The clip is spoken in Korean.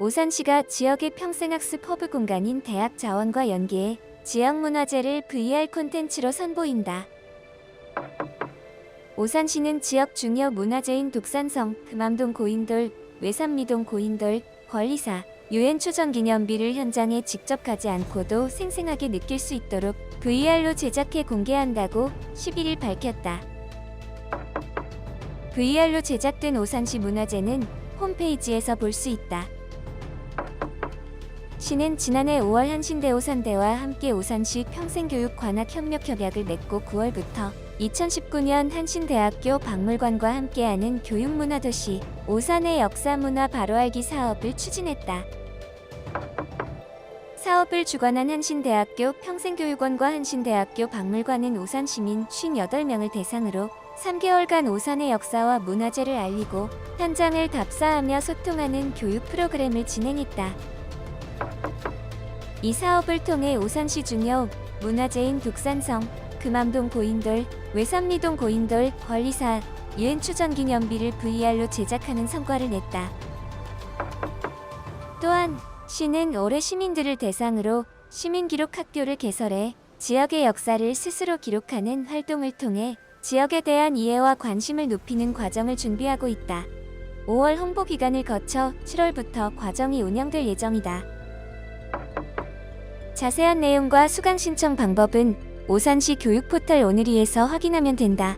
오산시가 지역의 평생학습 허브 공간인 대학 자원과 연계해 지역 문화재를 VR 콘텐츠로 선보인다. 오산시는 지역 중요 문화재인 독산성, 금암동 고인돌, 외삼미동 고인돌, 권리사, 유엔초전 기념비를 현장에 직접 가지 않고도 생생하게 느낄 수 있도록 VR로 제작해 공개한다고 11일 밝혔다. VR로 제작된 오산시 문화재는 홈페이지에서 볼 수 있다. 시는 지난해 5월 한신대 오산대와 함께 오산시 평생교육 관악 협력 협약을 맺고 9월부터 2019년 한신대학교 박물관과 함께하는 교육문화도시 오산의 역사문화 바로알기 사업을 추진했다. 사업을 주관한 한신대학교 평생교육원과 한신대학교 박물관은 오산 시민 58명을 대상으로 3개월간 오산의 역사와 문화재를 알리고 현장을 답사하며 소통하는 교육 프로그램을 진행했다. 이 사업을 통해 오산시 중요 문화재인 독산성, 금암동 고인돌, 외삼리동 고인돌, 권리사, 유엔 추전 기념비를 VR로 제작하는 성과를 냈다. 또한 시는 올해 시민들을 대상으로 시민기록 학교를 개설해 지역의 역사를 스스로 기록하는 활동을 통해 지역에 대한 이해와 관심을 높이는 과정을 준비하고 있다. 5월 홍보 기간을 거쳐 7월부터 과정이 운영될 예정이다. 자세한 내용과 수강 신청 방법은 오산시 교육포털 오늘이에서 확인하면 된다.